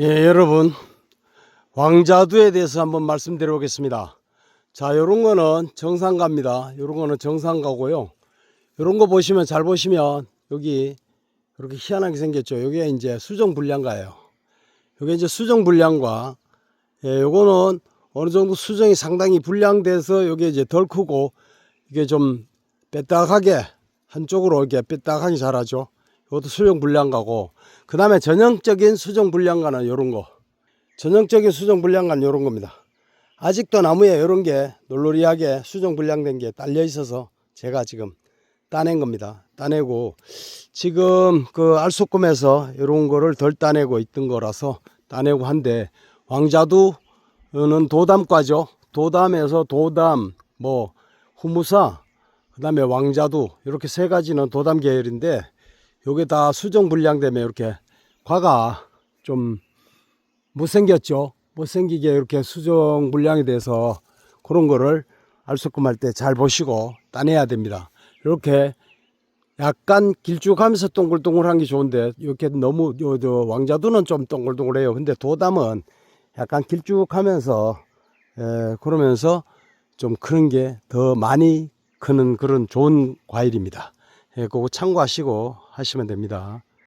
예, 여러분. 왕자두에 대해서 한번 말씀드려 보겠습니다. 자, 요런 거는 정상가입니다. 요런 거는 정상가고요. 요런 거 보시면 잘 보시면 여기 이렇게 희한하게 생겼죠. 요게 이제 수정 불량가예요. 요게 이제 수정 불량과 예, 요거는 어느 정도 수정이 상당히 불량돼서 요게 이제 덜 크고 이게 좀 빼딱하게 한쪽으로 이렇게 빼딱하게 자라죠. 이것도 수정 불량가고 그 다음에 전형적인 수정 불량가는 요런 거 전형적인 수정 불량가는 요런 겁니다. 아직도 나무에 요런 게 놀놀이하게 수정 불량된 게 딸려 있어서 제가 지금 따낸 겁니다. 따내고 지금 그 알소꿈에서 요런 거를 덜 따내고 있던 거라서 따내고 한데 왕자두는 도담과죠. 도담에서 도담 뭐 후무사 그 다음에 왕자두 이렇게 세 가지는 도담 계열인데 요게 다 수정 불량되면 이렇게 과가 좀 못생겼죠. 못생기게 이렇게 수정 불량이 돼서 그런 거를 알수꿈 할 때 잘 보시고 따내야 됩니다. 이렇게 약간 길쭉하면서 동글동글한 게 좋은데 이렇게 너무 요, 저 왕자두는 좀 동글동글해요. 근데 도담은 약간 길쭉하면서 에, 그러면서 좀 크는 게 더 많이 크는 그런 좋은 과일입니다. 예, 그거 참고하시고 하시면 됩니다.